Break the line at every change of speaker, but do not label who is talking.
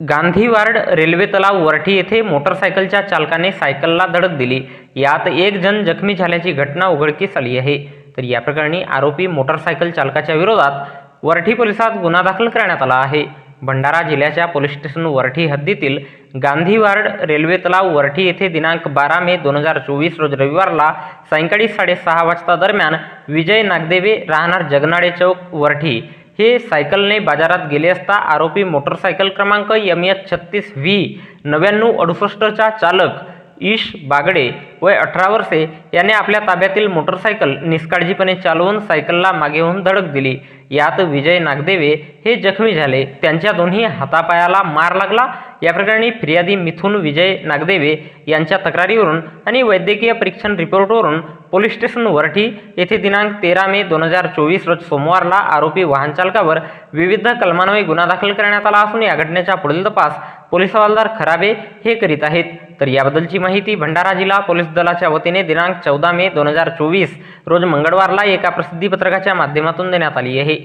गांधीवार्ड railway तलाव वरठी येथे मोटरसायकलच्या चालकाने सायकलला धडक दिली. यात एक जण जखमी झाल्याची घटना उघडकीस आली आहे. तर या प्रकरणी आरोपी मोटरसायकल चालकाच्या विरोधात वरठी पोलिसात गुन्हा दाखल करण्यात आला आहे. भंडारा जिल्ह्याच्या पोलीस स्टेशन वरठी हद्दीतील गांधीवार्ड रेल्वे तलाव वरठी येथे दिनांक बारा मे दोन हजार चोवीस रोज रविवारला सायंकाळी साडेसहा वाजता दरम्यान विजय नागदेवे राहणार जगनाडे चौक वरठी. हे सायकलने बाजारात गेले असता आरोपी मोटरसायकल क्रमांक एम एच छत्तीस व्ही नव्याण्णव अडुसष्टचा चालक ईश बागडे वय अठरा वर्षे याने आपल्या ताब्यातील मोटरसायकल निष्काळजीपणे चालवून सायकलला मागे होऊन धडक दिली. यात विजय नागदेवे हे जखमी झाले. त्यांच्या दोन्ही हातापायाला मार लागला. या प्रकरणी फिर्यादी मिथुन विजय नागदेवे यांच्या तक्रारीवरून आणि वैद्यकीय परीक्षण रिपोर्टवरून पोलीस स्टेशन वरठी येथे दिनांक तेरा मे दोन हजार चोवीस रोज सोमवारला आरोपी वाहनचालकावर विविध कलमान्वये गुन्हा दाखल करण्यात आला असून या घटनेचा पुढील तपास पोलीस हवालदार खराबे हे करीत आहेत. तर याबद्दलची माहिती भंडारा जिल्हा पोलीस दलाच्या वतीने दिनांक चौदा मे दोन हजार चोवीस रोज मंगळवारला एका प्रसिद्धीपत्रकाच्या माध्यमातून देण्यात आली आहे.